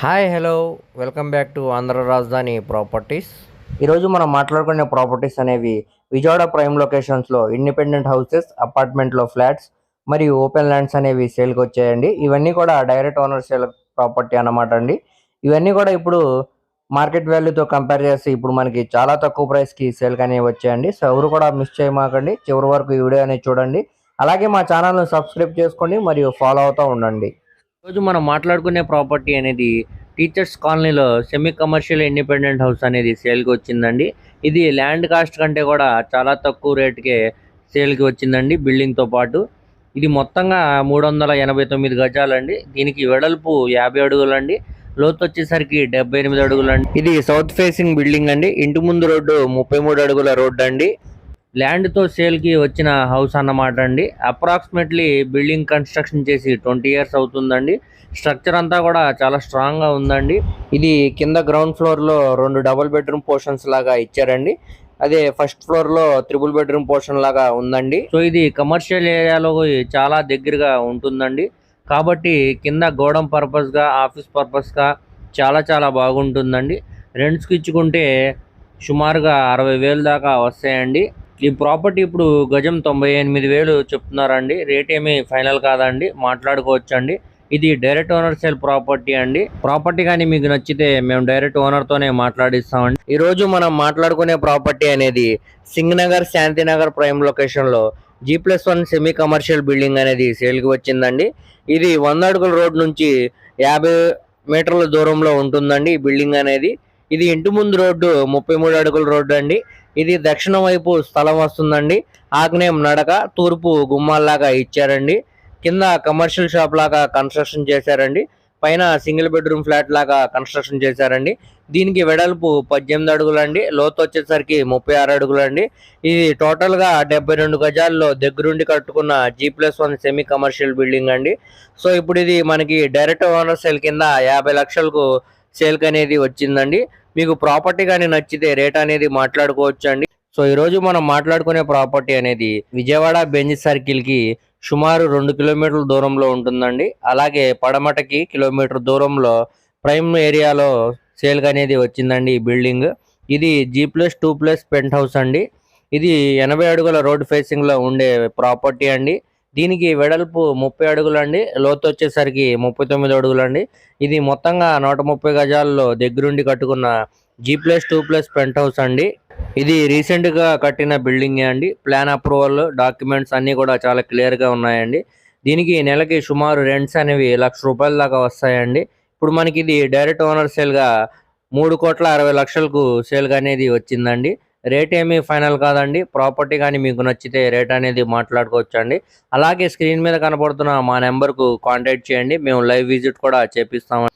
Hi hello welcome back to Andhra Rajadhani properties ఈరోజు మనం మాట్లాడుకునే ప్రాపర్టీస్ అనేవి విజయవాడ ప్రైమ్ లొకేషన్స్లో ఇండిపెండెంట్ హౌసెస్ అపార్ట్మెంట్లో ఫ్లాట్స్ మరియు ఓపెన్ ల్యాండ్స్ అనేవి సేల్కి వచ్చాయండి. ఇవన్నీ కూడా డైరెక్ట్ ఓనర్ సేల్ ప్రాపర్టీ అన్నమాట అండి. ఇవన్నీ కూడా ఇప్పుడు మార్కెట్ వాల్యూతో కంపేర్ చేస్తే ఇప్పుడు మనకి చాలా తక్కువ ప్రైస్కి సేల్కి అనేవి వచ్చాయండి. సో ఎవరు కూడా మిస్ చేయమాకండి. చివరి వరకు ఈ వీడియో అనేది చూడండి. అలాగే మా ఛానల్ను సబ్స్క్రైబ్ చేసుకోండి మరియు ఫాలో అవుతూ ఉండండి. రోజు మనం మాట్లాడుకునే ప్రాపర్టీ అనేది టీచర్స్ కాలనీలో సెమీ కమర్షియల్ ఇండిపెండెంట్ హౌస్ అనేది సేల్కి వచ్చిందండి. ఇది ల్యాండ్ కాస్ట్ కంటే కూడా చాలా తక్కువ రేటుకే సేల్కి వచ్చిందండి బిల్డింగ్తో పాటు. ఇది మొత్తంగా మూడు వందల ఎనభై తొమ్మిది గజాలండి. దీనికి వెడల్పు యాభై అడుగులండి. లోతు వచ్చేసరికి డెబ్బై ఎనిమిది అడుగులండి. ఇది సౌత్ ఫేసింగ్ బిల్డింగ్ అండి. ఇంటి ముందు రోడ్డు ముప్పై మూడు అడుగుల రోడ్డు అండి ల్యాండ్తో సేల్కి వచ్చిన హౌస్ అన్నమాట అండి. అప్రాక్సిమేట్లీ బిల్డింగ్ కన్స్ట్రక్షన్ చేసి ట్వంటీ ఇయర్స్ అవుతుందండి. స్ట్రక్చర్ అంతా కూడా చాలా స్ట్రాంగ్గా ఉందండి. ఇది కింద గ్రౌండ్ ఫ్లోర్లో రెండు డబుల్ బెడ్రూమ్ పోర్షన్స్ లాగా ఇచ్చారండి. అదే ఫస్ట్ ఫ్లోర్లో త్రిబుల్ బెడ్రూమ్ పోర్షన్ లాగా ఉందండి. సో ఇది కమర్షియల్ ఏరియాలో చాలా దగ్గరగా ఉంటుందండి. కాబట్టి కింద గోడం పర్పస్గా ఆఫీస్ పర్పస్గా చాలా చాలా బాగుంటుందండి. రెంట్స్కి ఇచ్చుకుంటే సుమారుగా అరవై వేలు దాకా వస్తాయండి. ఈ ప్రాపర్టీ ఇప్పుడు గజం తొంభై ఎనిమిది వేలు చెప్తున్నారండి. రేట్ ఏమీ ఫైనల్ కాదండి. మాట్లాడుకోవచ్చండి. ఇది డైరెక్ట్ ఓనర్ సేల్ ప్రాపర్టీ అండి. ప్రాపర్టీ కానీ మీకు నచ్చితే మేము డైరెక్ట్ ఓనర్తోనే మాట్లాడిస్తామండి. ఈరోజు మనం మాట్లాడుకునే ప్రాపర్టీ అనేది సింగనగర్ శాంతినగర్ ప్రైమ్ లొకేషన్లో G plus one semi commercial building అనేది సేల్కి వచ్చిందండి. ఇది వంద అడుగుల రోడ్ నుంచి యాభై మీటర్ల దూరంలో ఉంటుందండి ఈ బిల్డింగ్ అనేది. ఇది ఇంటి ముందు రోడ్డు ముప్పై మూడు అడుగుల రోడ్డు అండి. ఇది దక్షిణం వైపు స్థలం వస్తుందండి. ఆగ్నేయం నడక తూర్పు గుమ్మాల్లాగా ఇచ్చారండి. కింద కమర్షియల్ షాప్ లాగా కన్స్ట్రక్షన్ చేశారండి. పైన సింగిల్ బెడ్రూమ్ ఫ్లాట్ లాగా కన్స్ట్రక్షన్ చేశారండి. దీనికి వెడల్పు పద్దెనిమిది అడుగులండి. లోతు వచ్చేసరికి ముప్పై ఆరు అడుగులండి. ఇది టోటల్గా డెబ్బై రెండు గజాల్లో దగ్గరుండి కట్టుకున్న G plus one semi commercial building అండి. సో ఇప్పుడు ఇది మనకి డైరెక్ట్ ఓనర్ సెల్ కింద యాభై లక్షలకు సేల్ అనేది వచ్చిందండి. మీకు ప్రాపర్టీ కానీ నచ్చితే రేట్ అనేది మాట్లాడుకోవచ్చు అండి సో ఈరోజు మనం మాట్లాడుకునే ప్రాపర్టీ అనేది విజయవాడ బెంజ్ సర్కిల్కి సుమారు రెండు కిలోమీటర్ల దూరంలో ఉంటుందండి. అలాగే పడమటకి కిలోమీటర్ దూరంలో ప్రైమ్ ఏరియాలో సేల్ అనేది వచ్చిందండి ఈ బిల్డింగ్. ఇది G plus two plus penthouse అండి. ఇది ఎనభై అడుగుల రోడ్ ఫేసింగ్లో ఉండే ప్రాపర్టీ అండి. దీనికి వెడల్పు ముప్పై అడుగులు అండి లోతు వచ్చేసరికి ముప్పై తొమ్మిది అడుగులు అండి. ఇది మొత్తంగా నూట ముప్పై గజాల్లో దగ్గరుండి కట్టుకున్న G plus two plus penthouse అండి. ఇది రీసెంట్గా కట్టిన బిల్డింగ్ అండి. ప్లాన్ అప్రూవల్ డాక్యుమెంట్స్ అన్నీ కూడా చాలా క్లియర్గా ఉన్నాయండి. దీనికి నెలకి సుమారు రెంట్స్ అనేవి లక్ష రూపాయల దాకా వస్తాయండి. ఇప్పుడు మనకి ఇది డైరెక్ట్ ఓనర్ సేల్గా మూడు కోట్ల అరవై లక్షలకు సేల్గా అనేది వచ్చిందండి. రేట్ ఏమీ ఫైనల్ కాదండి. ప్రాపర్టీ కానీ మీకు నచ్చితే రేట్ అనేది మాట్లాడుకోవచ్చు అండి అలాగే స్క్రీన్ మీద కనపడుతున్న మా నెంబర్కు కాంటాక్ట్ చేయండి. మేము లైవ్ విజిట్ కూడా చేపిస్తాం.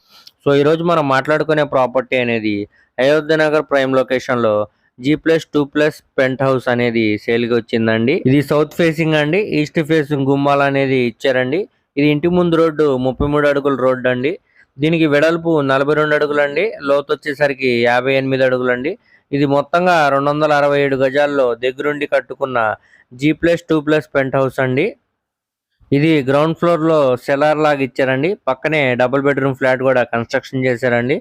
సో ఈరోజు మనం మాట్లాడుకునే ప్రాపర్టీ అనేది అయోధ్య నగర్ ప్రైమ్ లొకేషన్లో G plus two plus penthouse అనేది సేల్కి వచ్చిందండి. ఇది సౌత్ ఫేసింగ్ అండి. ఈస్ట్ ఫేసింగ్ గుమ్మాలు అనేది ఇచ్చారండి. ఇది ఇంటి ముందు రోడ్డు ముప్పై మూడు అడుగుల రోడ్డు అండి. దీనికి వెడల్పు నలభై రెండు అడుగులు అండి లోతు వచ్చేసరికి యాభై ఎనిమిది అడుగులు అండి ఇది మొత్తంగా రెండు వందల అరవై ఏడు గజాల్లో దగ్గరుండి కట్టుకున్న G plus two plus penthouse అండి. ఇది గ్రౌండ్ ఫ్లోర్లో సెలార్ లాగా ఇచ్చారండి. పక్కనే డబుల్ బెడ్రూమ్ ఫ్లాట్ కూడా కన్స్ట్రక్షన్ చేశారండి.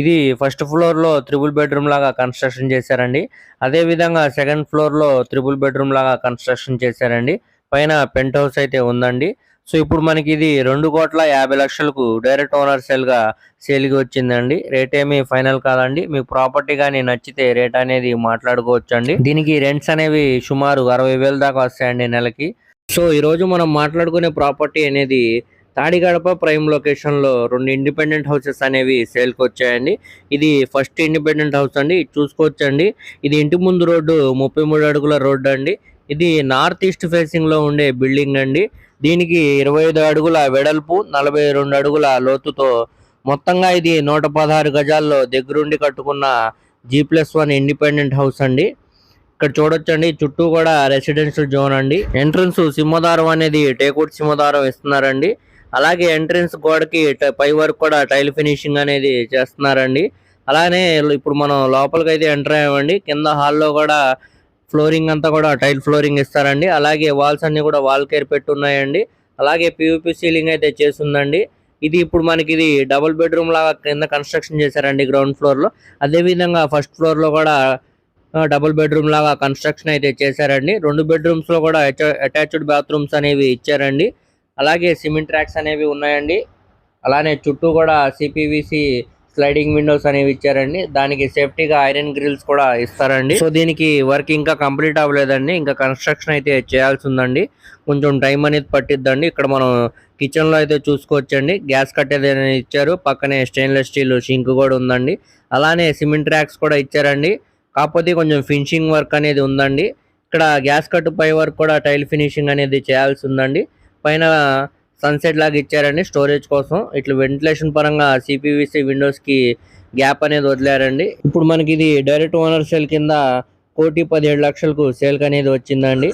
ఇది ఫస్ట్ ఫ్లోర్లో త్రిబుల్ బెడ్రూమ్ లాగా కన్స్ట్రక్షన్ చేశారండి. అదే విధంగా సెకండ్ ఫ్లోర్లో త్రిబుల్ బెడ్రూమ్ లాగా కన్స్ట్రక్షన్ చేశారండి. పైన పెంట్ హౌస్ అయితే ఉందండి. సో ఇప్పుడు మనకి ఇది రెండు కోట్ల యాభై లక్షలకు డైరెక్ట్ ఓనర్ సేల్గా సేల్కి వచ్చిందండి. రేట్ ఏమి ఫైనల్ కాదండి. మీకు ప్రాపర్టీ కానీ నచ్చితే రేట్ అనేది మాట్లాడుకోవచ్చు అండి దీనికి రెంట్స్ అనేవి సుమారు అరవై వేలు దాకా వస్తాయండి నెలకి. సో ఈరోజు మనం మాట్లాడుకునే ప్రాపర్టీ అనేది తాడిగడప ప్రైమ్ లొకేషన్లో రెండు ఇండిపెండెంట్ హౌసెస్ అనేవి సేల్కి వచ్చాయండి. ఇది ఫస్ట్ ఇండిపెండెంట్ హౌస్ అండి. చూసుకోవచ్చండి. ఇది ఇంటి ముందు రోడ్డు ముప్పై మూడు అడుగుల రోడ్డు అండి ఇది నార్త్ ఈస్ట్ ఫేసింగ్లో ఉండే బిల్డింగ్ అండి. దీనికి ఇరవై ఐదు అడుగుల వెడల్పు నలభై రెండు అడుగుల లోతుతో మొత్తంగా ఇది నూట పదహారు గజాల్లో దగ్గరుండి కట్టుకున్న G plus one independent house అండి. ఇక్కడ చూడొచ్చండి చుట్టూ కూడా రెసిడెన్షియల్ జోన్ అండి. ఎంట్రన్స్ సింహదారం అనేది టేకుడ్ సింహదారం ఇస్తున్నారండి. అలాగే ఎంట్రన్స్ గోడకి పై వరకు కూడా టైల్ ఫినిషింగ్ అనేది చేస్తున్నారండి. అలానే ఇప్పుడు మనం లోపలికి అయితే ఎంటర్ అయ్యామండి. కింద హాల్లో కూడా ఫ్లోరింగ్ అంతా కూడా టైల్ ఫ్లోరింగ్ ఇస్తారండి. అలాగే వాల్స్ అన్ని కూడా వాల్ కేర్ పెట్టున్నాయండి. అలాగే పివిపి సీలింగ్ అయితే చేస్తుందండి. ఇది ఇప్పుడు మనకి ఇది డబుల్ బెడ్రూమ్ లాగా కింద కన్స్ట్రక్షన్ చేశారండి గ్రౌండ్ ఫ్లోర్లో. అదే విధంగా ఫస్ట్ ఫ్లోర్లో కూడా డబుల్ బెడ్రూమ్ లాగా కన్స్ట్రక్షన్ అయితే చేశారండి. రెండు బెడ్రూమ్స్లో కూడా అటాచ్డ్ బాత్రూమ్స్ అనేవి ఇచ్చారండి. అలాగే సిమెంట్ ట్రాక్స్ అనేవి ఉన్నాయండి. అలానే చుట్టూ కూడా సిపివిసి స్లైడింగ్ విండోస్ అనేవి ఇచ్చారండి. దానికి సేఫ్టీగా ఐరన్ గ్రిల్స్ కూడా ఇస్తారండి. సో దీనికి వర్క్ ఇంకా కంప్లీట్ అవ్వలేదండి. ఇంకా కన్స్ట్రక్షన్ అయితే చేయాల్సి ఉందండి కొంచెం టైం అనేది పట్టిద్దండి. ఇక్కడ మనం కిచెన్లో అయితే చూసుకోవచ్చండి. గ్యాస్ కట్టేది ఇచ్చారు. పక్కనే స్టెయిన్లెస్ స్టీల్ షింక్ కూడా ఉందండి. అలానే సిమెంట్ ర్యాక్స్ కూడా ఇచ్చారండి. కాకపోతే కొంచెం ఫినిషింగ్ వర్క్ అనేది ఉందండి. ఇక్కడ గ్యాస్ కట్టు పై వర్క్ కూడా టైల్ ఫినిషింగ్ అనేది చేయాల్సి ఉందండి పైన సన్సెట్ లాగా ఇచ్చారండి స్టోరేజ్ కోసం. ఇట్లా వెంటిలేషన్ పరంగా సిపివిసి విండోస్కి గ్యాప్ అనేది వదిలారండి. ఇప్పుడు మనకి ఇది డైరెక్ట్ ఓనర్ సేల్ కింద కోటి పదిహేడు లక్షలకు సేల్కి అనేది వచ్చిందండి.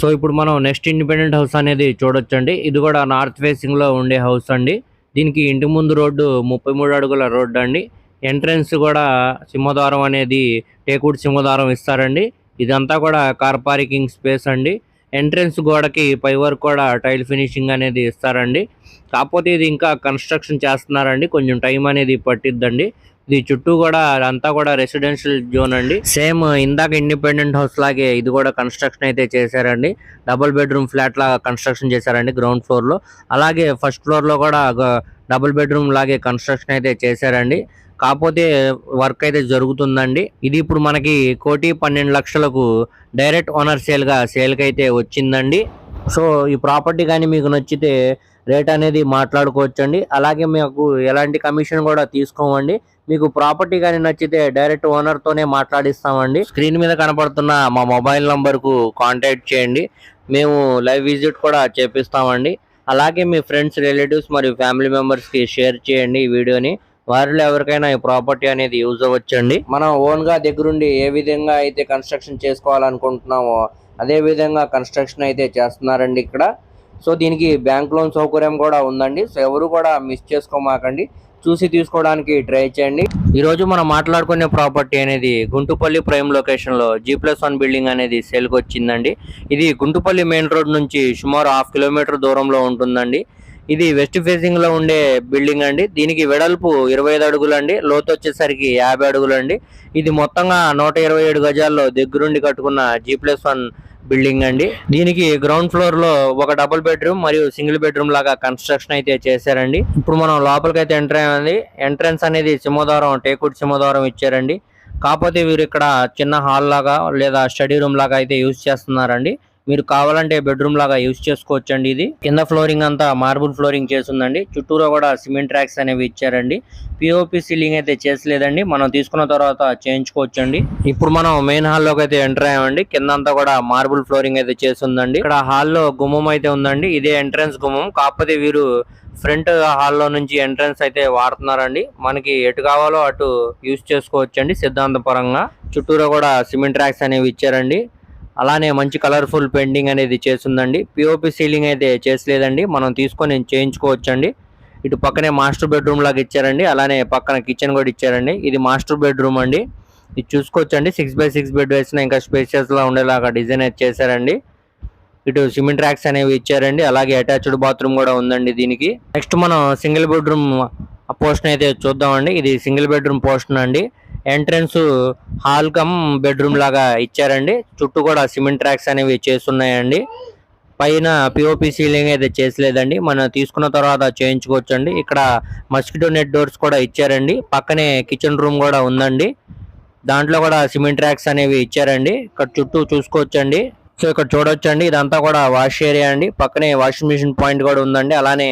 సో ఇప్పుడు మనం నెక్స్ట్ ఇండిపెండెంట్ హౌస్ అనేది చూడొచ్చండి. ఇది కూడా నార్త్ ఫేసింగ్లో ఉండే హౌస్ అండి. దీనికి ఇంటి ముందు రోడ్డు ముప్పై మూడు అడుగుల రోడ్డు అండి. ఎంట్రన్స్ కూడా సింహద్వారం అనేది టేకుడ్ సింహద్వారం ఇస్తారండి. ఇదంతా కూడా కార్ పార్కింగ్ స్పేస్ అండి. ఎంట్రన్స్ గోడకి పై వరకు కూడా టైల్ ఫినిషింగ్ అనేది ఇస్తారండి. కాకపోతే ఇది ఇంకా కన్స్ట్రక్షన్ చేస్తున్నారండి. కొంచెం టైం అనేది పట్టిద్దండి. ఇది చుట్టూ కూడా అంతా కూడా రెసిడెన్షియల్ జోన్ అండి. సేమ్ ఇందాక ఇండిపెండెంట్ హౌస్ లాగే ఇది కూడా కన్స్ట్రక్షన్ అయితే చేశారండి. డబుల్ బెడ్రూమ్ ఫ్లాట్ లాగా కన్స్ట్రక్షన్ చేశారండి గ్రౌండ్ ఫ్లోర్లో. అలాగే ఫస్ట్ ఫ్లోర్లో కూడా డబుల్ బెడ్రూమ్ లాగే కన్స్ట్రక్షన్ అయితే చేశారండి. కాకపోతే వర్క్ అయితే జరుగుతుందండి. ఇది ఇప్పుడు మనకి కోటి పన్నెండు లక్షలకు డైరెక్ట్ ఓనర్ సేల్గా సేల్కి అయితే వచ్చిందండి. సో ఈ ప్రాపర్టీ కానీ మీకు నచ్చితే రేట్ అనేది మాట్లాడుకోవచ్చండి. అలాగే మీకు ఎలాంటి కమిషన్ కూడా తీసుకోమండి మీకు ప్రాపర్టీ కానీ నచ్చితే డైరెక్ట్ ఓనర్తోనే మాట్లాడిస్తామండి. స్క్రీన్ మీద కనపడుతున్న మా మొబైల్ నంబర్కు కాంటాక్ట్ చేయండి. మేము లైవ్ విజిట్ కూడా చేపిస్తామండి. అలాగే మీ ఫ్రెండ్స్ రిలేటివ్స్ మరియు ఫ్యామిలీ మెంబర్స్కి షేర్ చేయండి ఈ వీడియోని. వారిలో ఎవరికైనా ఈ ప్రాపర్టీ అనేది యూజ్ అవ్వచ్చండి. మనం ఓన్గా దగ్గరుండి ఏ విధంగా అయితే కన్స్ట్రక్షన్ చేసుకోవాలనుకుంటున్నామో అదే విధంగా కన్స్ట్రక్షన్ అయితే చేస్తున్నారండి ఇక్కడ. సో దీనికి బ్యాంక్ లోన్ సౌకర్యం కూడా ఉందండి. సో ఎవరు కూడా మిస్ చేసుకోమాకండి. చూసి తీసుకోవడానికి ట్రై చేయండి. ఈరోజు మనం మాట్లాడుకునే ప్రాపర్టీ అనేది గుంటుపల్లి ప్రైమ్ లొకేషన్లో జీ ప్లస్ వన్ బిల్డింగ్ అనేది సేల్కి వచ్చిందండి ఇది గుంటుపల్లి మెయిన్ రోడ్ నుంచి సుమారు హాఫ్ కిలోమీటర్ దూరంలో ఉంటుందండి. ఇది వెస్ట్ ఫేసింగ్లో ఉండే బిల్డింగ్ అండి. దీనికి వెడల్పు ఇరవై ఐదు అడుగులు అండి లోతు వచ్చేసరికి యాభై అడుగులు అండి ఇది మొత్తంగా నూట ఇరవై ఏడు గజాల్లో దగ్గరుండి కట్టుకున్న జీ ప్లస్ వన్ బిల్డింగ్ అండి. దీనికి గ్రౌండ్ ఫ్లోర్లో ఒక డబుల్ బెడ్రూమ్ మరియు సింగిల్ బెడ్రూమ్ లాగా కన్స్ట్రక్షన్ అయితే చేశారండి. ఇప్పుడు మనం లోపలికి అయితే ఎంటర్ అయ్యింది. ఎంట్రన్స్ అనేది సింహద్వారం టేకుడ్ సింహద్వారం ఇచ్చారండి. కాకపోతే వీరు ఇక్కడ చిన్న హాల్ లాగా లేదా స్టడీ రూమ్ లాగా అయితే యూజ్ చేస్తున్నారండి. మీరు కావాలంటే బెడ్రూమ్ లాగా యూజ్ చేసుకోవచ్చండి ఇది. కింద ఫ్లోరింగ్ అంతా మార్బుల్ ఫ్లోరింగ్ చేసిందండి. చుట్టూరా కూడా సిమెంట్ ట్రాక్స్ అనేవి ఇచ్చారండి. పిఓపి సీలింగ్ అయితే చేసలేదండి. మనం తీసుకున్న తర్వాత చేయించుకోవచ్చండి. ఇప్పుడు మనం మెయిన్ హాల్లోకి అయితే ఎంటర్ అయ్యామండి. కింద అంతా కూడా మార్బుల్ ఫ్లోరింగ్ అయితే చేసిందండి ఇక్కడ హాల్లో గుమ్మం అయితే ఉందండి. ఇదే ఎంట్రన్స్ గుమ్మం. కాకపోతే వీరు ఫ్రంట్ హాల్లో నుంచి ఎంట్రన్స్ అయితే వాడుతున్నారండి. మనకి ఎటు కావాలో అటు యూజ్ చేసుకోవచ్చండి సిద్ధాంతపరంగా. చుట్టూరా కూడా సిమెంట్ ట్రాక్స్ అనేవి ఇచ్చారండి. అలానే మంచి కలర్ఫుల్ పెండింగ్ అనేది చేసిందండి పిఓపి సీలింగ్ అయితే చేసలేదండి మనం తీసుకొని చేయించుకోవచ్చండి. ఇటు పక్కనే మాస్టర్ బెడ్రూమ్ లాగా ఇచ్చారండి. అలానే పక్కన కిచెన్ కూడా ఇచ్చారండి. ఇది మాస్టర్ బెడ్రూమ్ అండి. ఇది చూసుకోవచ్చండి. సిక్స్ బై సిక్స్ బెడ్ వేసిన ఇంకా స్పేషియస్ లా ఉండేలాగా డిజైన్ అయితే చేశారండి. ఇటు సిమెంట్ ర్యాక్స్ అనేవి ఇచ్చారండి. అలాగే అటాచ్డ్ బాత్రూమ్ కూడా ఉందండి దీనికి. నెక్స్ట్ మనం సింగిల్ బెడ్రూమ్ పోర్షన్ అయితే చూద్దామండి. ఇది సింగిల్ బెడ్రూమ్ పోర్షన్ అండి. ఎంట్రన్స్ హాల్ కమ్ బెడ్రూమ్ లాగా ఇచ్చారండి. చుట్టూ కూడా సిమెంట్ ట్రాక్స్ అనేవి చేస్తున్నాయండి. పైన పిఓపి సీలింగ్ అయితే చేసలేదండి. మనం తీసుకున్న తర్వాత చేయించుకోవచ్చండి. ఇక్కడ మస్కిటో నెట్ డోర్స్ కూడా ఇచ్చారండి. పక్కనే కిచెన్ రూమ్ కూడా ఉందండి. దాంట్లో కూడా సిమెంట్ ట్రాక్స్ అనేవి ఇచ్చారండి. ఇక్కడ చుట్టూ చూసుకోవచ్చండి. సో ఇక్కడ చూడొచ్చండి. ఇదంతా కూడా వాష్ ఏరియా అండి. పక్కనే వాషింగ్ మిషన్ పాయింట్ కూడా ఉందండి. అలానే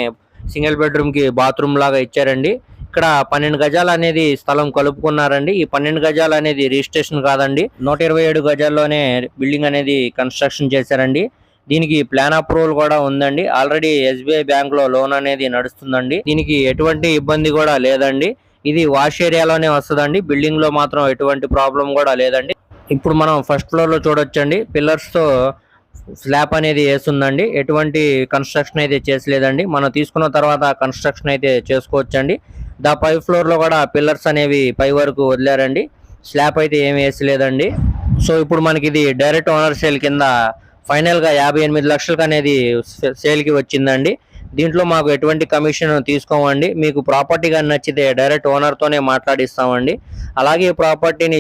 సింగిల్ బెడ్రూమ్కి బాత్రూమ్ లాగా ఇచ్చారండి. ఇక్కడ పన్నెండు గజాలు అనేది స్థలం కలుపుకున్నారండి. ఈ పన్నెండు గజాలు అనేది రిజిస్ట్రేషన్ కాదండి. నూట ఇరవై ఏడు గజాల్లోనే బిల్డింగ్ అనేది కన్స్ట్రక్షన్ చేశారండి. దీనికి ప్లాన్ అప్రూవల్ కూడా ఉందండి. ఆల్రెడీ ఎస్బీఐ బ్యాంక్లో లోన్ అనేది నడుస్తుందండి. దీనికి ఎటువంటి ఇబ్బంది కూడా లేదండి. ఇది వాష్ ఏరియాలోనే వస్తుందండి. బిల్డింగ్లో మాత్రం ఎటువంటి ప్రాబ్లం కూడా లేదండి. ఇప్పుడు మనం ఫస్ట్ ఫ్లోర్లో చూడొచ్చండి. పిల్లర్స్తో స్లాబ్ అనేది వేస్తుందండి. ఎటువంటి కన్స్ట్రక్షన్ అయితే చేసలేదండి. మనం తీసుకున్న తర్వాత కన్స్ట్రక్షన్ అయితే చేసుకోవచ్చండి. దా పై ఫ్లోర్లో కూడా పిల్లర్స్ అనేవి పై వరకు వదిలారండి. స్లాబ్ అయితే ఏమి వేసలేదండి సో ఇప్పుడు మనకి ఇది డైరెక్ట్ ఓనర్ సేల్ కింద ఫైనల్గా యాభై ఎనిమిది లక్షలకు అనేది సేల్కి వచ్చిందండి. దీంట్లో మాకు ఎటువంటి కమిషన్ తీసుకోమండి. మీకు ప్రాపర్టీ కానీ నచ్చితే డైరెక్ట్ ఓనర్తోనే మాట్లాడిస్తామండి. అలాగే ఈ ప్రాపర్టీని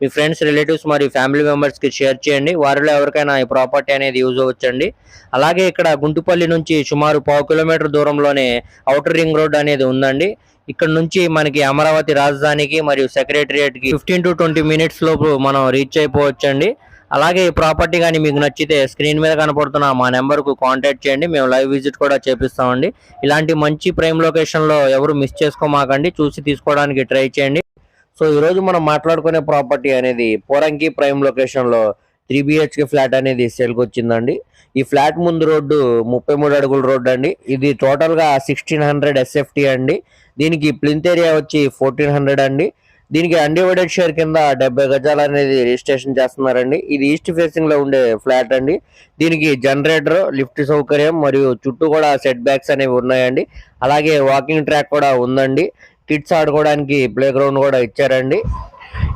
మీ ఫ్రెండ్స్ రిలేటివ్స్ మరియు ఫ్యామిలీ మెంబర్స్కి షేర్ చేయండి. వారిలో ఎవరికైనా ఈ ప్రాపర్టీ అనేది యూజ్ అవ్వచ్చండి. అలాగే ఇక్కడ గుంటుపల్లి నుంచి సుమారు పావు కిలోమీటర్ దూరంలోనే అవుటర్ రింగ్ రోడ్ అనేది ఉందండి. ఇక్కడ నుంచి మనకి అమరావతి రాజధానికి మరియు సెక్రటరియట్కి ఫిఫ్టీన్ టు ట్వంటీ మినిట్స్ లోపు మనం రీచ్ అయిపోవచ్చండి. అలాగే ఈ ప్రాపర్టీ కానీ మీకు నచ్చితే స్క్రీన్ మీద కనపడుతున్న మా నెంబర్కు కాంటాక్ట్ చేయండి. మేము లైవ్ విజిట్ కూడా చేపిస్తామండి. ఇలాంటి మంచి ప్రైమ్ లొకేషన్లో ఎవరు మిస్ చేసుకోమాకండి. చూసి తీసుకోవడానికి ట్రై చేయండి. సో ఈరోజు మనం మాట్లాడుకునే ప్రాపర్టీ అనేది పోరంకి ప్రైమ్ లొకేషన్లో త్రీ బిహెచ్కే ఫ్లాట్ అనేది సేల్కి వచ్చిందండి. ఈ ఫ్లాట్ ముందు రోడ్డు ముప్పై మూడు అడుగుల రోడ్డు అండి ఇది టోటల్గా సిక్స్టీన్ హండ్రెడ్ ఎస్ఎఫ్టీ అండి. దీనికి ప్లింత్ ఏరియా వచ్చి ఫోర్టీన్ హండ్రెడ్ అండి. దీనికి అన్డివైడెడ్ షేర్ కింద డెబ్బై గజాలు అనేది రిజిస్ట్రేషన్ చేస్తున్నారండి. ఇది ఈస్ట్ ఫేసింగ్లో ఉండే ఫ్లాట్ అండి. దీనికి జనరేటర్ లిఫ్ట్ సౌకర్యం మరియు చుట్టూ కూడా సెట్ బ్యాక్స్ అనేవి ఉన్నాయండి. అలాగే వాకింగ్ ట్రాక్ కూడా ఉందండి. కిడ్స్ ఆడుకోవడానికి ప్లే గ్రౌండ్ కూడా ఇచ్చారండి.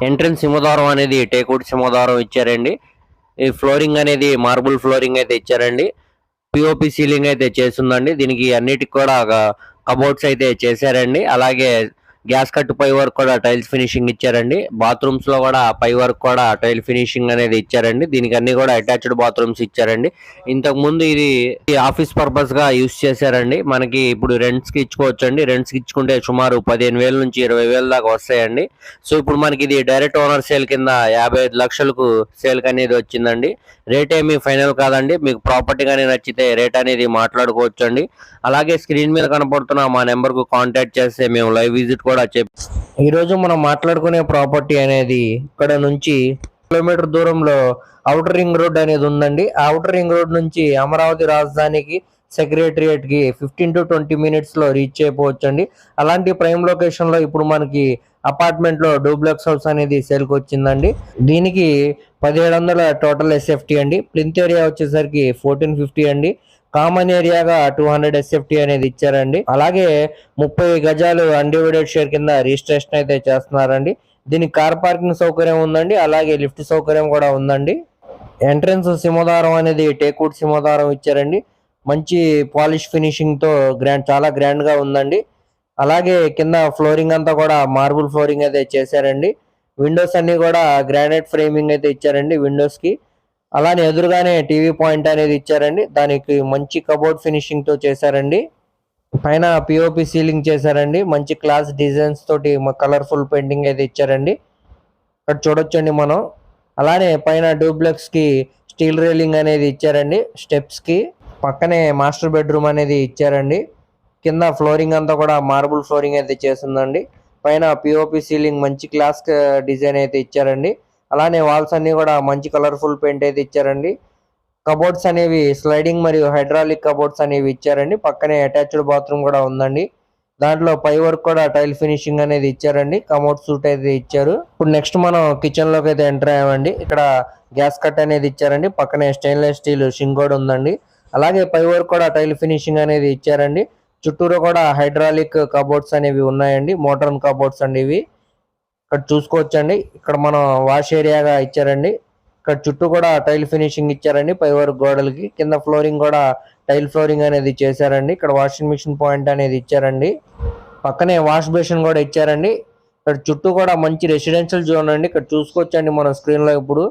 ఎంట్రన్స్ సింహదారం అనేది టేకుడ్ సింహదారం ఇచ్చారండి. ఈ ఫ్లోరింగ్ అనేది మార్బుల్ ఫ్లోరింగ్ అయితే ఇచ్చారండి. పిఓపి సీలింగ్ అయితే చేస్తుందండి. దీనికి అన్నిటికి కూడా కబోర్డ్స్ అయితే చేశారండి. అలాగే గ్యాస్ కట్ పై వర్క్ కూడా టైల్స్ ఫినిషింగ్ ఇచ్చారండి. బాత్రూమ్స్లో కూడా పై వరకు కూడా టైల్ ఫినిషింగ్ అనేది ఇచ్చారండి. దీనికి అన్ని కూడా అటాచ్డ్ బాత్రూమ్స్ ఇచ్చారండి. ఇంతకు ముందు ఇది ఆఫీస్ పర్పస్గా యూస్ చేశారండి. మనకి ఇప్పుడు రెంట్స్కి ఇచ్చుకోవచ్చు అండి రెంట్స్కి ఇచ్చుకుంటే సుమారు పదిహేను వేల నుంచి ఇరవై వేల దాకా వస్తాయండి. సో ఇప్పుడు మనకి ఇది డైరెక్ట్ ఓనర్ సేల్ కింద యాభై ఐదు లక్షలకు సేల్ అనేది వచ్చిందండి. రేట్ ఏమి ఫైనల్ కాదండి. మీకు ప్రాపర్టీ కానీ నచ్చితే రేట్ అనేది మాట్లాడుకోవచ్చు అండి అలాగే స్క్రీన్ మీద కనపడుతున్న మా నెంబర్కు కాంటాక్ట్ చేస్తే మేము లైవ్ విజిట్ కూడా కూడా ఈ రోజు మనం మాట్లాడుకునే ప్రాపర్టీ అనేది ఇక్కడ నుంచి కిలోమీటర్ దూరంలో అవుటర్ రింగ్ రోడ్ అనేది ఉందండి. ఆ అవుటర్ రింగ్ రోడ్ నుంచి అమరావతి రాజధానికి సెక్రటరియట్కి ఫిఫ్టీన్ టు ట్వంటీ మినిట్స్లో రీచ్ అయిపోవచ్చు అండి అలాంటి ప్రైమ్ లొకేషన్లో ఇప్పుడు మనకి అపార్ట్మెంట్లో డూప్లెక్స్ హౌస్ అనేది సేల్కి వచ్చిందండి. దీనికి పదిహేడు వందల టోటల్ ఎస్ఎఫ్టీ అండి. ప్లింత్ ఏరియా వచ్చేసరికి ఫోర్టీన్ ఫిఫ్టీ అండి. కామన్ ఏరియాగా టూ హండ్రెడ్ ఎస్ఎఫ్టీ అనేది ఇచ్చారండి. అలాగే ముప్పై గజాలు అన్డివైడెడ్ షేర్ కింద రిజిస్ట్రేషన్ అయితే చేస్తున్నారండి. దీనికి కార్ పార్కింగ్ సౌకర్యం ఉందండి అలాగే లిఫ్ట్ సౌకర్యం కూడా ఉందండి. ఎంట్రన్స్ సింహదారం అనేది టేకూట్ సింహదారం ఇచ్చారండి. మంచి పాలిష్ ఫినిషింగ్తో గ్రాండ్ చాలా గ్రాండ్గా ఉందండి. అలాగే కింద ఫ్లోరింగ్ అంతా కూడా మార్బుల్ ఫ్లోరింగ్ అయితే చేశారండి. విండోస్ అన్నీ కూడా గ్రానైట్ ఫ్రేమింగ్ అయితే ఇచ్చారండి విండోస్కి అలానే ఎదురుగానే టీవీ పాయింట్ అనేది ఇచ్చారండి. దానికి మంచి కబోర్డ్ ఫినిషింగ్తో చేశారండి. పైన పిఓపి సీలింగ్ చేశారండి. మంచి క్లాస్ డిజైన్స్ తోటి కలర్ఫుల్ పెయింటింగ్ అయితే ఇచ్చారండి. ఇక్కడ చూడొచ్చండి మనం. అలానే పైన డూప్లెక్స్కి స్టీల్ రైలింగ్ అనేది ఇచ్చారండి. స్టెప్స్కి పక్కనే మాస్టర్ బెడ్రూమ్ అనేది ఇచ్చారండి. కింద ఫ్లోరింగ్ అంతా కూడా మార్బుల్ ఫ్లోరింగ్ అయితే చేసిందండి పైన పిఓపి సీలింగ్ మంచి క్లాస్ డిజైన్ అయితే ఇచ్చారండి. అలానే వాల్స్ అన్ని కూడా మంచి కలర్ఫుల్ పెయింట్ అయితే ఇచ్చారండి. కబోర్డ్స్ అనేవి స్లైడింగ్ మరియు హైడ్రాలిక్ కబోర్డ్స్ అనేవి ఇచ్చారండి. పక్కనే అటాచ్డ్ బాత్రూమ్ కూడా ఉందండి. దాంట్లో పై వర్క్ కూడా టైల్ ఫినిషింగ్ అనేది ఇచ్చారండి. కమోడ్ సూట్ అయితే ఇచ్చారు. ఇప్పుడు నెక్స్ట్ మనం కిచెన్లోకి అయితే ఎంటర్ అయ్యామండి. ఇక్కడ గ్యాస్ కట్ అనేది ఇచ్చారండి. పక్కనే స్టెయిన్లెస్ స్టీల్ షింగోడ్ ఉందండి. అలాగే పై వర్క్ కూడా టైల్ ఫినిషింగ్ అనేది ఇచ్చారండి. చుట్టూరు కూడా హైడ్రాలిక్ కబోర్డ్స్ అనేవి ఉన్నాయండి. మోడర్న్ కబోర్డ్స్ అండి ఇవి. ఇక్కడ చూసుకోవచ్చండి. ఇక్కడ మనం వాష్ ఏరియాగా ఇచ్చారండి. ఇక్కడ చుట్టూ కూడా టైల్ ఫినిషింగ్ ఇచ్చారండి పై వరకు గోడలకి. కింద ఫ్లోరింగ్ కూడా టైల్ ఫ్లోరింగ్ అనేది చేశారండి. ఇక్కడ వాషింగ్ మిషన్ పాయింట్ అనేది ఇచ్చారండి. పక్కనే వాష్ బేసిన్ కూడా ఇచ్చారండి. ఇక్కడ చుట్టూ కూడా మంచి రెసిడెన్షియల్ జోన్ అండి. ఇక్కడ చూసుకోవచ్చండి మన స్క్రీన్లో ఇప్పుడు.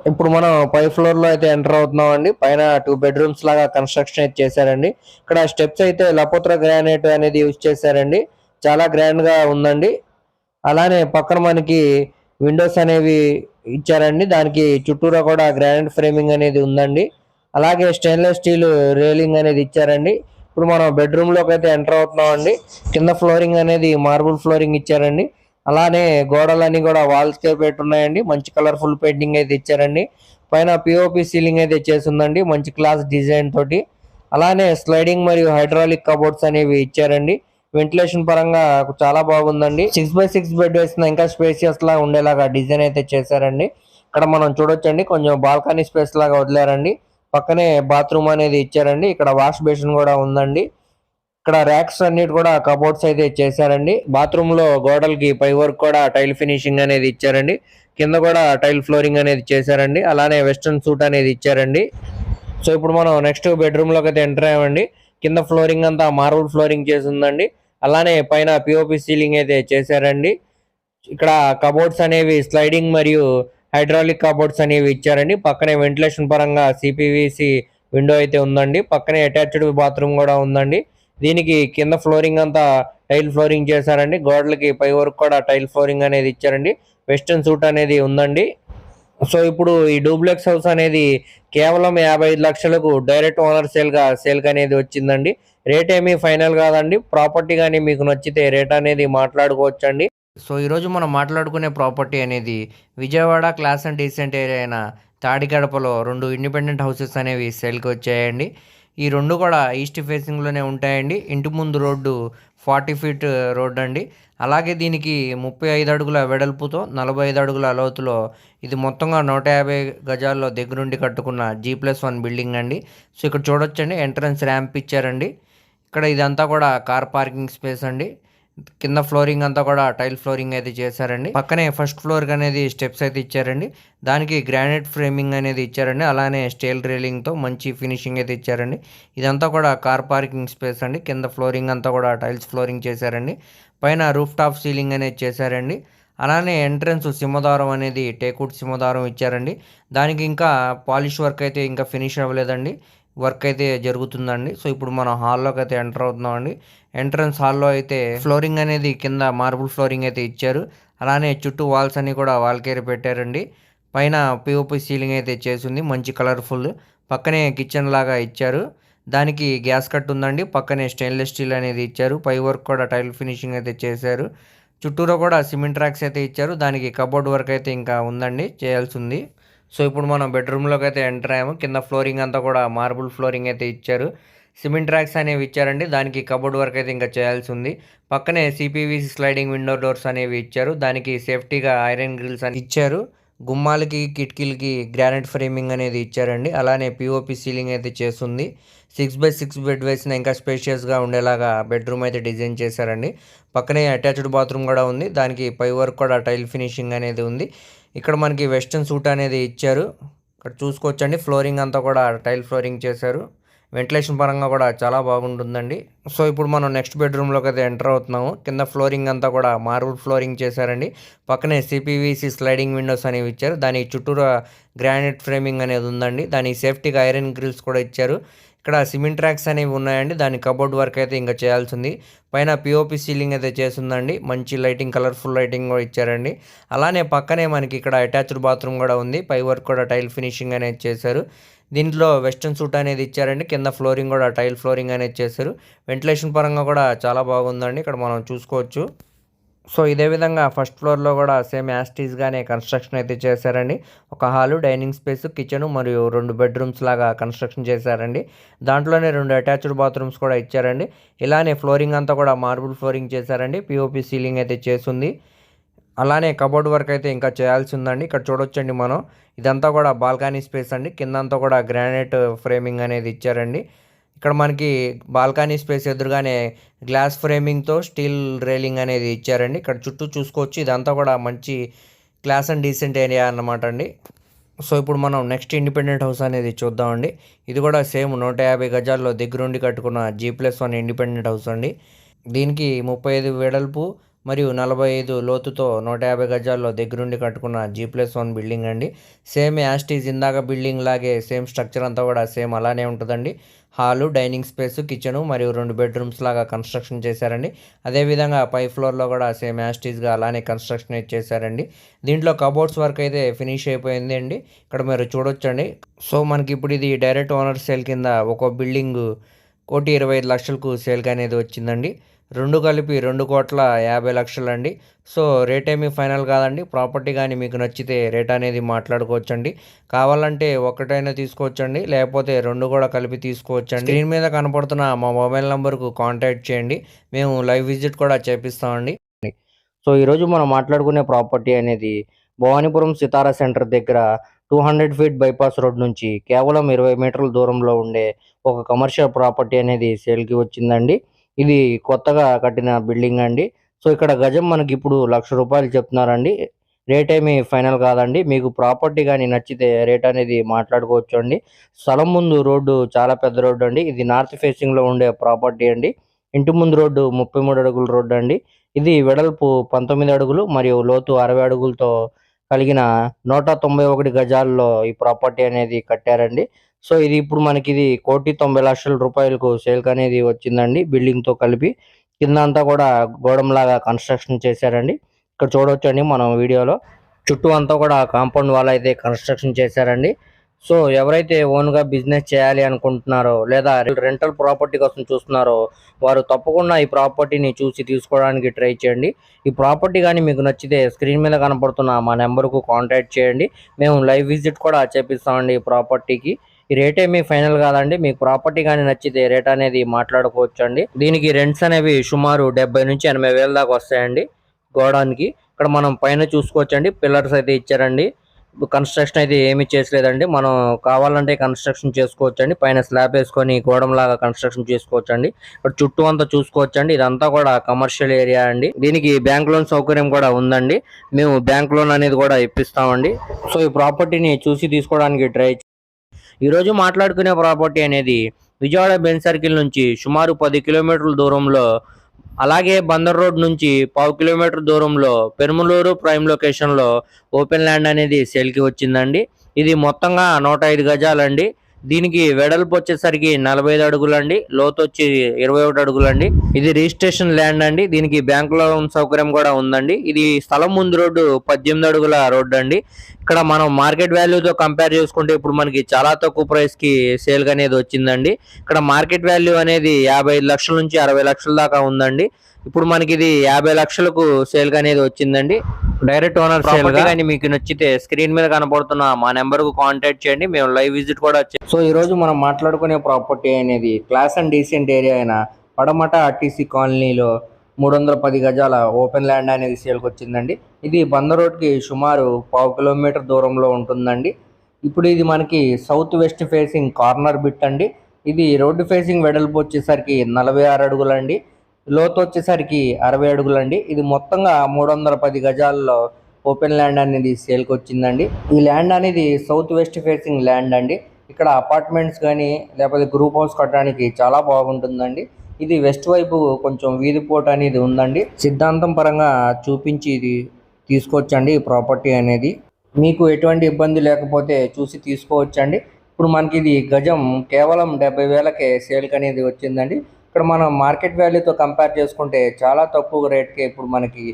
ఇప్పుడు మనం పై ఫ్లోర్లో అయితే ఎంటర్ అవుతున్నాం అండి పైన టూ బెడ్రూమ్స్ లాగా కన్స్ట్రక్షన్ అయితే చేశారండి. ఇక్కడ స్టెప్స్ అయితే లపోత్ర గ్రానైట్ అనేది యూజ్ చేశారండి. చాలా గ్రాండ్గా ఉందండి. అలానే పక్కన మనకి విండోస్ అనేవి ఇచ్చారండి. దానికి చుట్టూరా కూడా గ్రానైట్ ఫ్రేమింగ్ అనేది ఉందండి. అలాగే స్టెయిన్లెస్ స్టీల్ రేలింగ్ అనేది ఇచ్చారండి. ఇప్పుడు మనం బెడ్రూమ్లోకి అయితే ఎంటర్ అవుతున్నామండి. కింద ఫ్లోరింగ్ అనేది మార్బుల్ ఫ్లోరింగ్ ఇచ్చారండి. అలానే గోడలన్నీ కూడా వాల్స్ పెట్టి పెట్టున్నాయండి మంచి కలర్ఫుల్ పెయింటింగ్ అయితే ఇచ్చారండి. పైన పిఓపి సీలింగ్ అయితే చేసిందండి మంచి క్లాస్ డిజైన్ తోటి. అలానే స్లైడింగ్ మరియు హైడ్రాలిక్ కబోర్డ్స్ అనేవి ఇచ్చారండి. వెంటిలేషన్ పరంగా చాలా బాగుందండి. సిక్స్ బై సిక్స్ బెడ్ వేసిన ఇంకా స్పేసియస్ లా ఉండేలాగా డిజైన్ అయితే చేశారండి. ఇక్కడ మనం చూడొచ్చండి కొంచెం బాల్కనీ స్పేస్ లాగా వదిలేరండి. పక్కనే బాత్రూమ్ అనేది ఇచ్చారండి. ఇక్కడ వాష్ బేసిన్ కూడా ఉందండి. ఇక్కడ ర్యాక్స్ అన్నిటి కూడా కబోర్డ్స్ అయితే చేశారండి. బాత్రూమ్లో గోడలకి పై వర్క్ కూడా టైల్ ఫినిషింగ్ అనేది ఇచ్చారండి. కింద కూడా టైల్ ఫ్లోరింగ్ అనేది చేశారండి. అలానే వెస్ట్రన్ సూట్ అనేది ఇచ్చారండి. సో ఇప్పుడు మనం నెక్స్ట్ బెడ్రూమ్లోకి అయితే ఎంటర్ అయ్యామండి. కింద ఫ్లోరింగ్ అంతా మార్బుల్ ఫ్లోరింగ్ చేసి ఉందండి. అలానే పైన పిఓపి సీలింగ్ అయితే చేశారండి. ఇక్కడ కబోర్డ్స్ అనేవి స్లైడింగ్ మరియు హైడ్రాలిక్ కబోర్డ్స్ అనేవి ఇచ్చారండి. పక్కనే వెంటిలేషన్ పరంగా సిపివిసి విండో అయితే ఉందండి. పక్కనే అటాచ్డ్ బాత్రూమ్ కూడా ఉందండి. దీనికి కింద ఫ్లోరింగ్ అంతా టైల్ ఫ్లోరింగ్ చేశారండి. గోడలకి పై వరకు కూడా టైల్ ఫ్లోరింగ్ అనేది ఇచ్చారండి. వెస్టర్న్ సూట్ అనేది ఉందండి. సో ఇప్పుడు ఈ డూప్లెక్స్ హౌస్ అనేది కేవలం యాభై ఐదు లక్షలకు డైరెక్ట్ ఓనర్ సేల్గా సేల్కి అనేది వచ్చిందండి. రేట్ ఏమీ ఫైనల్ కాదండి. ప్రాపర్టీ కానీ మీకు నచ్చితే రేట్ అనేది మాట్లాడుకోవచ్చండి. సో ఈరోజు మనం మాట్లాడుకునే ప్రాపర్టీ అనేది Vijayawada class and decent area అయిన తాడికడపలో రెండు ఇండిపెండెంట్ హౌసెస్ అనేవి సేల్కి వచ్చాయండి. ఈ రెండు కూడా ఈస్ట్ ఫేసింగ్లోనే ఉంటాయండి. ఇంటి ముందు రోడ్డు ఫార్టీ ఫీట్ రోడ్ అండి. అలాగే దీనికి ముప్పై ఐదు అడుగుల వెడల్పుతో నలభై ఐదు అడుగుల లోతులో ఇది మొత్తంగా నూట యాభై గజాల్లో దగ్గరుండి కట్టుకున్న జీ ప్లస్ వన్ బిల్డింగ్ అండి. సో ఇక్కడ చూడొచ్చండి ఎంట్రన్స్ ర్యాంప్ ఇచ్చారండి. ఇక్కడ ఇదంతా కూడా కార్ పార్కింగ్ స్పేస్ అండి. కింద ఫ్లోరింగ్ అంతా కూడా టైల్ ఫ్లోరింగ్ అయితే చేశారండి. పక్కనే ఫస్ట్ ఫ్లోర్ అనేది స్టెప్స్ అయితే ఇచ్చారండి. దానికి గ్రానైట్ ఫ్రేమింగ్ అనేది ఇచ్చారండి. అలానే స్టీల్ రేలింగ్తో మంచి ఫినిషింగ్ అయితే ఇచ్చారండి. ఇదంతా కూడా కార్ పార్కింగ్ స్పేస్ అండి. కింద ఫ్లోరింగ్ అంతా కూడా టైల్స్ ఫ్లోరింగ్ చేశారండి. పైన రూఫ్ టాప్ సీలింగ్ అనేది చేశారండి. అలానే ఎంట్రన్స్ సింహదారం అనేది టేకుడ్ సింహదారం ఇచ్చారండి. దానికి ఇంకా పాలిష్ వర్క్ అయితే ఇంకా ఫినిష్ అవ్వలేదండి. వర్క్ అయితే జరుగుతుందండి. సో ఇప్పుడు మనం హాల్లోకి అయితే ఎంటర్ అవుతున్నామండి. ఎంట్రన్స్ హాల్లో అయితే ఫ్లోరింగ్ అనేది కింద మార్బుల్ ఫ్లోరింగ్ అయితే ఇచ్చారు. అలానే చుట్టూ వాల్స్ అన్ని కూడా వాల్కేరి పెట్టారండి. పైన పిఓపి సీలింగ్ అయితే చేసింది. మంచి కలర్ఫుల్. పక్కనే కిచెన్ లాగా ఇచ్చారు. దానికి గ్యాస్ కట్ ఉందండి. పక్కనే స్టెయిన్లెస్ స్టీల్ అనేది ఇచ్చారు. పై వర్క్ కూడా టైల్ ఫినిషింగ్ అయితే చేశారు. చుట్టూరా కూడా సిమెంట్ ట్రాక్స్ అయితే ఇచ్చారు. దానికి కబోర్డ్ వర్క్ అయితే ఇంకా ఉందండి. చేయాల్సి ఉంది. సో ఇప్పుడు మనం బెడ్రూమ్లోకి అయితే ఎంటర్ అయ్యాము. కింద ఫ్లోరింగ్ అంతా కూడా మార్బుల్ ఫ్లోరింగ్ అయితే ఇచ్చారు. సిమెంట్ ట్రాక్స్ అనేవి ఇచ్చారండి. దానికి కబోర్డ్ వర్క్ అయితే ఇంకా చేయాల్సి ఉంది. పక్కనే సిపివిసి స్లైడింగ్ విండో డోర్స్ అనేవి ఇచ్చారు. దానికి సేఫ్టీగా ఐరన్ గ్రిల్స్ అని ఇచ్చారు. గుమ్మాలకి కిటికీలకి గ్రానైట్ ఫ్రేమింగ్ అనేది ఇచ్చారండి. అలానే పిఓపి సీలింగ్ అయితే చేస్తుంది. సిక్స్ బై సిక్స్ బెడ్ వేసిన ఇంకా స్పేషియస్గా ఉండేలాగా బెడ్రూమ్ అయితే డిజైన్ చేశారండి. పక్కనే అటాచ్డ్ బాత్రూమ్ కూడా ఉంది. దానికి పై వర్క్ కూడా టైల్ ఫినిషింగ్ అనేది ఉంది. ఇక్కడ మనకి వెస్ట్రన్ సూట్ అనేది ఇచ్చారు. ఇక్కడ చూసుకోవచ్చండి. ఫ్లోరింగ్ అంతా కూడా టైల్ ఫ్లోరింగ్ చేశారు. వెంటిలేషన్ పరంగా కూడా చాలా బాగుంటుందండి. సో ఇప్పుడు మనం నెక్స్ట్ బెడ్రూమ్లోకి అయితే ఎంటర్ అవుతున్నాము. కింద ఫ్లోరింగ్ అంతా కూడా మార్బుల్ ఫ్లోరింగ్ చేశారండి. పక్కనే సిపివిసి స్లైడింగ్ విండోస్ అనేవి ఇచ్చారు. దాని చుట్టూరా గ్రానైట్ ఫ్రేమింగ్ అనేది ఉందండి. దాని సేఫ్టీగా ఐరన్ గ్రిల్స్ కూడా ఇచ్చారు. ఇక్కడ సిమెంట్ ట్రాక్స్ అనేవి ఉన్నాయండి. దాని కబోర్డ్ వర్క్ అయితే ఇంకా చేయాల్సి ఉంది పైన పిఓపి సీలింగ్ అయితే చేసిందండి మంచి లైటింగ్ కలర్ఫుల్ లైటింగ్ కూడా ఇచ్చారండి. అలానే పక్కనే మనకి ఇక్కడ అటాచ్డ్ బాత్రూమ్ కూడా ఉంది. పై వర్క్ కూడా టైల్ ఫినిషింగ్ అనేది చేశారు. దీంట్లో వెస్ట్రన్ సూట్ అనేది ఇచ్చారండి. కింద ఫ్లోరింగ్ కూడా టైల్ ఫ్లోరింగ్ అనేది చేశారు. వెంటిలేషన్ పరంగా కూడా చాలా బాగుందండి. ఇక్కడ మనం చూసుకోవచ్చు. సో ఇదే విధంగా ఫస్ట్ ఫ్లోర్లో కూడా సేమ్ యాస్టీస్గానే కన్స్ట్రక్షన్ అయితే చేశారండి. ఒక హాలు డైనింగ్ స్పేస్ కిచెన్ మరియు రెండు బెడ్రూమ్స్ లాగా కన్స్ట్రక్షన్ చేశారండి. దాంట్లోనే రెండు అటాచ్డ్ బాత్రూమ్స్ కూడా ఇచ్చారండి. ఇలానే ఫ్లోరింగ్ అంతా కూడా మార్బుల్ ఫ్లోరింగ్ చేశారండి. పిఓపి సీలింగ్ అయితే చేసింది. అలానే కబోర్డ్ వర్క్ అయితే ఇంకా చేయాల్సి ఉందండి. ఇక్కడ చూడొచ్చండి మనం. ఇదంతా కూడా బాల్కనీ స్పేస్ అండి. కిందంతా కూడా గ్రానైట్ ఫ్రేమింగ్ అనేది ఇచ్చారండి. ఇక్కడ మనకి బాల్కనీ స్పేస్ ఎదురుగానే గ్లాస్ ఫ్రేమింగ్తో స్టీల్ రైలింగ్ అనేది ఇచ్చారండి. ఇక్కడ చుట్టూ చూసుకోవచ్చు. ఇదంతా కూడా మంచి క్లాస్ అండ్ డీసెంట్ ఏరియా అన్నమాట అండి. సో ఇప్పుడు మనం నెక్స్ట్ ఇండిపెండెంట్ హౌస్ అనేది చూద్దామండి. ఇది కూడా సేమ్ నూట యాభై గజాల్లో దగ్గరుండి కట్టుకున్న G plus one independent house అండి. దీనికి ముప్పై ఐదు వెడల్పు మరియు నలభై ఐదు లోతుతో నూట యాభై గజాల్లో దగ్గరుండి కట్టుకున్న జీ ప్లస్ వన్ బిల్డింగ్ అండి. సేమ్ యాస్టీజ్ ఇందాక బిల్డింగ్ లాగే సేమ్ స్ట్రక్చర్ అంతా కూడా సేమ్ అలానే ఉంటుందండి. హాలు డైనింగ్ స్పేస్ కిచెను మరియు రెండు బెడ్రూమ్స్ లాగా కన్స్ట్రక్షన్ చేశారండి. అదేవిధంగా పై ఫ్లోర్లో కూడా సేమ్ యాస్టీస్గా అలానే కన్స్ట్రక్షన్ అయితే చేశారండి. దీంట్లో కబోర్డ్స్ వర్క్ అయితే ఫినిష్ అయిపోయింది అండి. ఇక్కడ మీరు చూడొచ్చండి. సో మనకి ఇప్పుడు ఇది డైరెక్ట్ ఓనర్ సేల్ కింద ఒక బిల్డింగ్ కోటి ఇరవై ఐదు లక్షలకు సేల్కి అనేది వచ్చిందండి. రెండు కలిపి రెండు కోట్ల యాభై లక్షలు అండి సో రేట్ ఏమీ ఫైనల్ కాదండి. ప్రాపర్టీ కానీ మీకు నచ్చితే రేట్ అనేది మాట్లాడుకోవచ్చండి. కావాలంటే ఒకటైనా తీసుకోవచ్చండి. లేకపోతే రెండు కూడా కలిపి తీసుకోవచ్చండి. స్క్రీన్ మీద కనపడుతున్న మా మొబైల్ నెంబర్కు కాంటాక్ట్ చేయండి. మేము లైవ్ విజిట్ కూడా చేపిస్తామండి. సో ఈరోజు మనం మాట్లాడుకునే ప్రాపర్టీ అనేది భవానీపురం సితారా సెంటర్ దగ్గర two hundred feet bypass road నుంచి కేవలం ఇరవై మీటర్ల దూరంలో ఉండే ఒక కమర్షియల్ ప్రాపర్టీ అనేది సేల్కి వచ్చిందండి. ఇది కొత్తగా కట్టిన బిల్డింగ్ అండి. సో ఇక్కడ గజం మనకి ఇప్పుడు లక్ష రూపాయలు చెప్తున్నారండి. రేట్ ఏమి ఫైనల్ కాదండి. మీకు ప్రాపర్టీ కానీ నచ్చితే రేట్ అనేది మాట్లాడుకోవచ్చు అండి స్థలం ముందు రోడ్డు చాలా పెద్ద రోడ్డు అండి. ఇది నార్త్ ఫేసింగ్లో ఉండే ప్రాపర్టీ అండి. ఇంటి ముందు రోడ్డు ముప్పై మూడు అడుగుల రోడ్డు అండి. ఇది వెడల్పు పంతొమ్మిది అడుగులు మరియు లోతు అరవై అడుగులతో కలిగిన నూట తొంభై ఒకటి గజాల్లో ఈ ప్రాపర్టీ అనేది కట్టారండి. సో ఇది ఇప్పుడు మనకి ఇది కోటి తొంభై లక్షల రూపాయలకు సేల్ అనేది వచ్చిందండి బిల్డింగ్తో కలిపి. కింద అంతా కూడా గోడంలాగా కన్స్ట్రక్షన్ చేశారండి. ఇక్కడ చూడొచ్చండి మనం వీడియోలో. చుట్టూ అంతా కూడా కాంపౌండ్ వాల్ అయితే కన్స్ట్రక్షన్ చేశారండి. సో ఎవరైతే ఓన్గా బిజినెస్ చేయాలి అనుకుంటున్నారో లేదా రెంటల్ ప్రాపర్టీ కోసం చూస్తున్నారో వారు తప్పకుండా ఈ ప్రాపర్టీని చూసి తీసుకోవడానికి ట్రై చేయండి. ఈ ప్రాపర్టీ కానీ మీకు నచ్చితే స్క్రీన్ మీద కనపడుతున్న మా నెంబర్కు కాంటాక్ట్ చేయండి. మేము లైవ్ విజిట్ కూడా చేపిస్తామండి ఈ ప్రాపర్టీకి ఈ రేట్ మీ ఫైనల్ కాదండి. మీకు ప్రాపర్టీ కానీ నచ్చితే రేట్ అనేది మాట్లాడుకోవచ్చు అండి దీనికి రెంట్స్ అనేవి సుమారు డెబ్బై నుంచి ఎనభై వేల దాకా వస్తాయండి. గోడానికి ఇక్కడ మనం పైన చూసుకోవచ్చండి. పిల్లర్స్ అయితే ఇచ్చారండి. కన్స్ట్రక్షన్ అయితే ఏమీ చేసలేదండి. మనం కావాలంటే కన్స్ట్రక్షన్ చేసుకోవచ్చు అండి పైన స్లాబ్ వేసుకొని గోడంలాగా కన్స్ట్రక్షన్ చేసుకోవచ్చు అండి ఇక్కడ చుట్టూ అంతా చూసుకోవచ్చు అండి ఇదంతా కూడా కమర్షియల్ ఏరియా అండి. దీనికి బ్యాంక్ లోన్ సౌకర్యం కూడా ఉందండి. మేము బ్యాంక్ లోన్ అనేది కూడా ఇప్పిస్తామండి. సో ఈ ప్రాపర్టీని చూసి తీసుకోవడానికి ట్రై ఈరోజు మాట్లాడుకునే ప్రాపర్టీ అనేది విజయవాడ బెన్ సర్కిల్ నుంచి సుమారు పది కిలోమీటర్ల దూరంలో అలాగే బందర్ రోడ్ నుంచి పావు కిలోమీటర్ దూరంలో పెరుమలూరు ప్రైమ్ లొకేషన్లో ఓపెన్ ల్యాండ్ అనేది సేల్కి వచ్చిందండి. ఇది మొత్తంగా నూట ఐదు గజాలండి. దీనికి వెడల్పు వచ్చేసరికి నలభై ఐదు అడుగులండి. లోతు వచ్చి ఇరవై ఒకటి అడుగులండి. ఇది రిజిస్ట్రేషన్ ల్యాండ్ అండి. దీనికి బ్యాంక్ లోన్ సౌకర్యం కూడా ఉందండి. ఇది స్థలం ముందు రోడ్డు పద్దెనిమిది అడుగుల రోడ్డు అండి. ఇక్కడ మనం మార్కెట్ వాల్యూతో కంపేర్ చేసుకుంటే ఇప్పుడు మనకి చాలా తక్కువ ప్రైస్కి సేల్ అనేది వచ్చిందండి. ఇక్కడ మార్కెట్ వాల్యూ అనేది యాభై ఐదు లక్షల నుంచి అరవై లక్షల దాకా ఉందండి. ఇప్పుడు మనకి ఇది యాభై లక్షలకు సేల్ అనేది వచ్చిందండి. డైరెక్ట్ ఓనర్ సేల్ కానీ మీకు నచ్చితే స్క్రీన్ మీద కనబడుతున్న మా నెంబర్కు కాంటాక్ట్ చేయండి. మేము లైవ్ విజిట్ కూడా సో ఈ రోజు మనం మాట్లాడుకునే ప్రాపర్టీ అనేది క్లాస్ అండ్ డీసెంట్ ఏరియా అయిన పడమట ఆర్టీసీ కాలనీలో మూడు వందల పది గజాల ఓపెన్ ల్యాండ్ అనేది సేల్కి వచ్చిందండి. ఇది బంద రోడ్కి సుమారు పావు కిలోమీటర్ దూరంలో ఉంటుందండి. ఇప్పుడు ఇది మనకి south west facing corner bit అండి. ఇది రోడ్డు ఫేసింగ్ వెడల్పు వచ్చేసరికి నలభై ఆరు అడుగులండి. లోతు వచ్చేసరికి అరవై అడుగులండి. ఇది మొత్తంగా మూడు వందల పది గజాల్లో ఓపెన్ ల్యాండ్ అనేది సేల్కి వచ్చిందండి ఈ ల్యాండ్ అనేది సౌత్ వెస్ట్ ఫేసింగ్ ల్యాండ్ అండి. ఇక్కడ అపార్ట్మెంట్స్ కానీ లేకపోతే గ్రూప్ హౌస్ కట్టడానికి చాలా బాగుంటుందండి. ఇది వెస్ట్ వైపు కొంచెం వీధి పోట అనేది ఉందండి. సిద్ధాంతం పరంగా చూపించి ఇది తీసుకోవచ్చండి ఈ ప్రాపర్టీ అనేది. మీకు ఎటువంటి ఇబ్బంది లేకపోతే చూసి తీసుకోవచ్చండి. ఇప్పుడు మనకి ఇది గజం కేవలం డెబ్బై వేలకే సేల్కి అనేది వచ్చిందండి. ఇక్కడ మనం మార్కెట్ వాల్యూతో కంపేర్ చేసుకుంటే చాలా తక్కువ రేట్కి ఇప్పుడు మనకి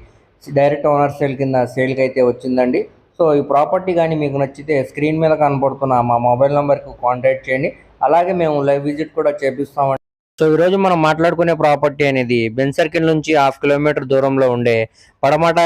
డైరెక్ట్ ఓనర్ సేల్ కింద సేల్కి అయితే వచ్చిందండి. సో ఈ ప్రాపర్టీ కానీ మీకు నచ్చితే స్క్రీన్ మీద కనబడుతున్న మా మొబైల్ నెంబర్కి కాంటాక్ట్ చేయండి. అలాగే మేము లైవ్ విజిట్ కూడా చేపిస్తామండి. సో ఈరోజు మనం మాట్లాడుకునే ప్రాపర్టీ అనేది బెన్ సర్కిల్ నుంచి హాఫ్ కిలోమీటర్ దూరంలో ఉండే పడమట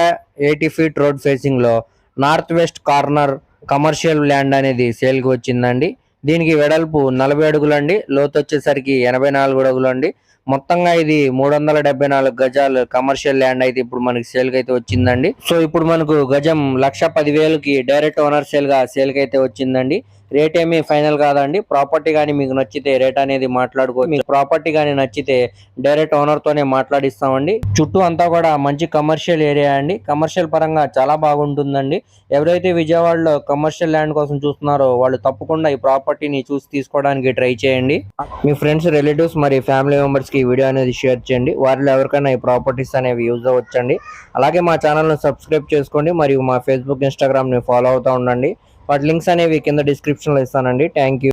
ఎయిటీ ఫీట్ రోడ్ ఫేసింగ్లో north west corner commercial land అనేది సేల్కి వచ్చిందండి. దీనికి వెడల్పు నలభై అడుగులండి లోతు వచ్చేసరికి ఎనభై నాలుగు అడుగులండి. మొత్తంగా ఇది మూడు వందల డెబ్బై నాలుగు గజాలు కమర్షియల్ ల్యాండ్ అయితే ఇప్పుడు మనకి సేల్కి అయితే వచ్చిందండి. సో ఇప్పుడు మనకు గజం లక్ష పదివేలకి డైరెక్ట్ ఓనర్ సేల్గా అయితే వచ్చిందండి. రేట్ ఏమి ఫైనల్ కాదండి. ప్రాపర్టీ కానీ మీకు నచ్చితే రేట్ అనేది మాట్లాడుకో మీకు ప్రాపర్టీ కానీ నచ్చితే డైరెక్ట్ ఓనర్ తోనే మాట్లాడిస్తామండి. చుట్టూ అంతా కూడా మంచి కమర్షియల్ ఏరియా అండి. కమర్షియల్ పరంగా చాలా బాగుంటుందండి. ఎవరైతే విజయవాడలో కమర్షియల్ ల్యాండ్ కోసం చూస్తున్నారో వాళ్ళు తప్పకుండా ఈ ప్రాపర్టీని చూసి తీసుకోవడానికి ట్రై చేయండి. మీ ఫ్రెండ్స్ రిలేటివ్స్ మరి ఫ్యామిలీ మెంబర్స్కి ఈ వీడియో అనేది షేర్ చేయండి. వారిలో ఎవరికైనా ఈ ప్రాపర్టీస్ అనేవి యూజ్ అవ్వచ్చండి. అలాగే మా ఛానల్ను సబ్స్క్రైబ్ చేసుకోండి. మరియు మా ఫేస్బుక్ ఇన్స్టాగ్రామ్ని ఫాలో అవుతూ ఉండండి. వాటి లింక్స్ అనేవి కింద డిస్క్రిప్షన్లో ఇస్తానండి. Thank you